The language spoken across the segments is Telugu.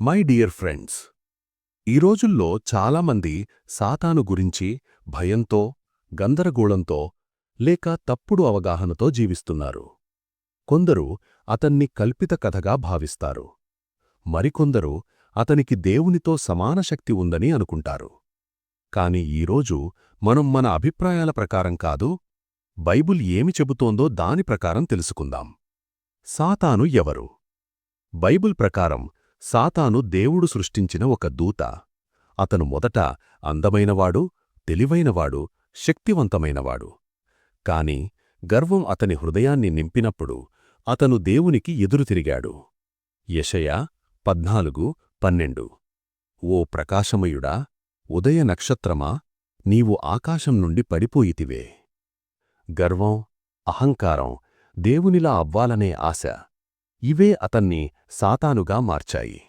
మై డియర్ ఫ్రెండ్స్ ఈ రోజుల్లో చాలామంది సాతాను గురించి భయంతో గందరగోళంతో లేక తప్పుడు అవగాహనతో జీవిస్తున్నారు. కొందరు అతన్ని కల్పిత కథగా భావిస్తారు. మరికొందరు అతనికి దేవునితో సమాన శక్తి ఉందని అనుకుంటారు. కాని ఈరోజు మనం మన అభిప్రాయాల ప్రకారం కాదు బైబుల్ ఏమి చెబుతోందో దాని ప్రకారం తెలుసుకుందాం. సాతాను ఎవరు? బైబుల్ ప్రకారం సాతాను దేవుడు సృష్టించిన ఒక దూత. అతను మొదట అందమైనవాడు తెలివైనవాడు శక్తివంతమైనవాడు. కాని గర్వం అతని హృదయాన్ని నింపినప్పుడు అతను దేవునికి ఎదురుతిరిగాడు యెషయా పద్నాలుగు పన్నెండు. ఓ ప్రకాశమయుడా ఉదయ నక్షత్రమా నీవు ఆకాశం నుండి పడిపోయితివే. గర్వం అహంకారం దేవునిలా అవ్వాలనే ఆశ. ఇవే అతన్ని సాతానుగా మార్చాయి.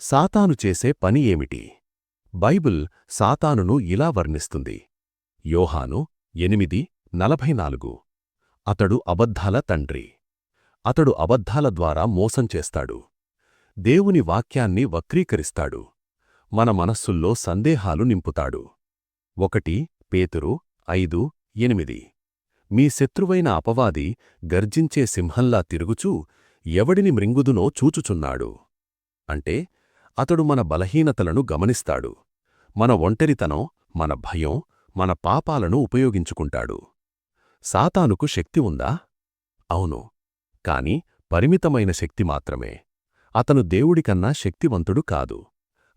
సాతాను చేసే పని ఏమిటి? బైబిల్ సాతానును ఇలా వర్ణిస్తుంది. యోహాను ఎనిమిది నలభై నాలుగు. అతడు అబద్ధాల తండ్రి. అతడు అబద్ధాల ద్వారా మోసం చేస్తాడు. దేవుని వాక్యాన్ని వక్రీకరిస్తాడు. మన మనస్సుల్లో సందేహాలు నింపుతాడు. ఒకటి పేతురు ఐదు ఎనిమిది. మీ శత్రువైన అపవాది గర్జించే సింహంలా తిరుగుచూ ఎవడిని మృంగుదునో చూచుచున్నాడు. అంటే అతడు మన బలహీనతలను గమనిస్తాడు. మన ఒంటరితనం మన భయం మన పాపాలను ఉపయోగించుకుంటాడు. సాతానుకు శక్తి ఉందా? అవును. కాని పరిమితమైన శక్తి మాత్రమే. అతను దేవుడికన్నా శక్తివంతుడు కాదు.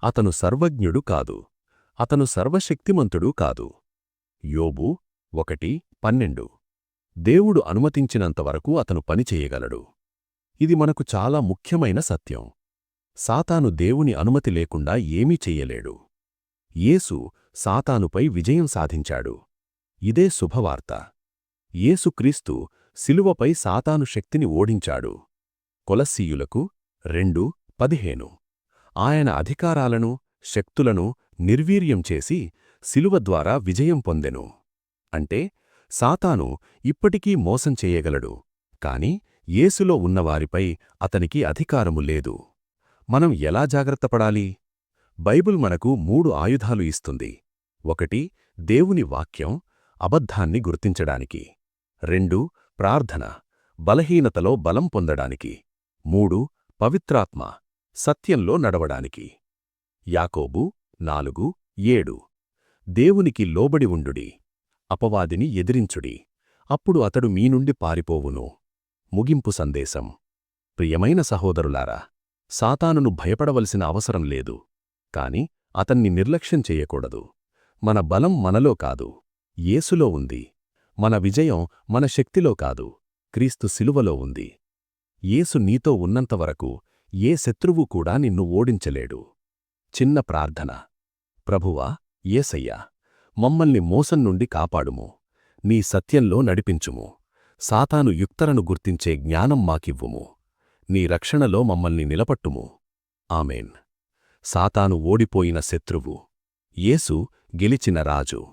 అతను సర్వజ్ఞుడు కాదు. అతను సర్వశక్తిమంతుడు కాదు. యోబు ఒకటి పన్నెండు. దేవుడు అనుమతించినంతవరకు అతను పనిచేయగలడు ఇది మనకు చాలా ముఖ్యమైన సత్యం. సాతాను దేవుని అనుమతి లేకుండా ఏమీ చెయ్యలేడు. యేసు సాతానుపై విజయం సాధించాడు. ఇదే శుభవార్త. యేసుక్రీస్తు శిలువపై సాతాను శక్తిని ఓడించాడు. కొలస్సీయులకు రెండు పదిహేను. ఆయన అధికారాలను శక్తులను నిర్వీర్యం చేసి శిలువ ద్వారా విజయం పొందెను. అంటే సాతాను ఇప్పటికీ మోసం చేయగలడు. కాని యేసులో ఉన్నవారిపై అతనికి అధికారము లేదు. మనం ఎలా జాగ్రత్తపడాలి బైబుల్ మనకు మూడు ఆయుధాలు ఇస్తుంది. ఒకటి దేవుని వాక్యం అబద్ధాన్ని గుర్తించడానికి. రెండు ప్రార్థన బలహీనతలో బలం పొందడానికి. మూడు పవిత్రాత్మ సత్యంలో నడవడానికి. యాకోబు నాలుగు ఏడు. దేవునికి లోబడి ఉండుడి అపవాదిని ఎదిరించుడి అప్పుడు అతడు మీ నుండి పారిపోవును. ముగింపు సందేశం. ప్రియమైన సహోదరులారా సాతానును భయపడవలసిన అవసరం లేదు కాని అతన్ని నిర్లక్ష్యం చెయ్యకూడదు మన బలం మనలో కాదు యేసులో ఉంది. మన విజయం మన శక్తిలో కాదు క్రీస్తు శిలువలో ఉంది. యేసు నీతో ఉన్నంతవరకు ఏ శత్రువు కూడా నిన్ను ఓడించలేడు. చిన్న ప్రార్థన. ప్రభువా ఏసయ్యా మమ్మల్ని మోసం నుండి కాపాడుము. నీ సత్యంలో నడిపించుము. సాతాను యుక్తరను గుర్తించే జ్ఞానం మాకివ్వుము. నీ రక్షణలో మమ్మల్ని నిలపట్టుము. ఆమెన్. సాతాను ఓడిపోయిన శత్రువు. యేసు గెలిచిన రాజు.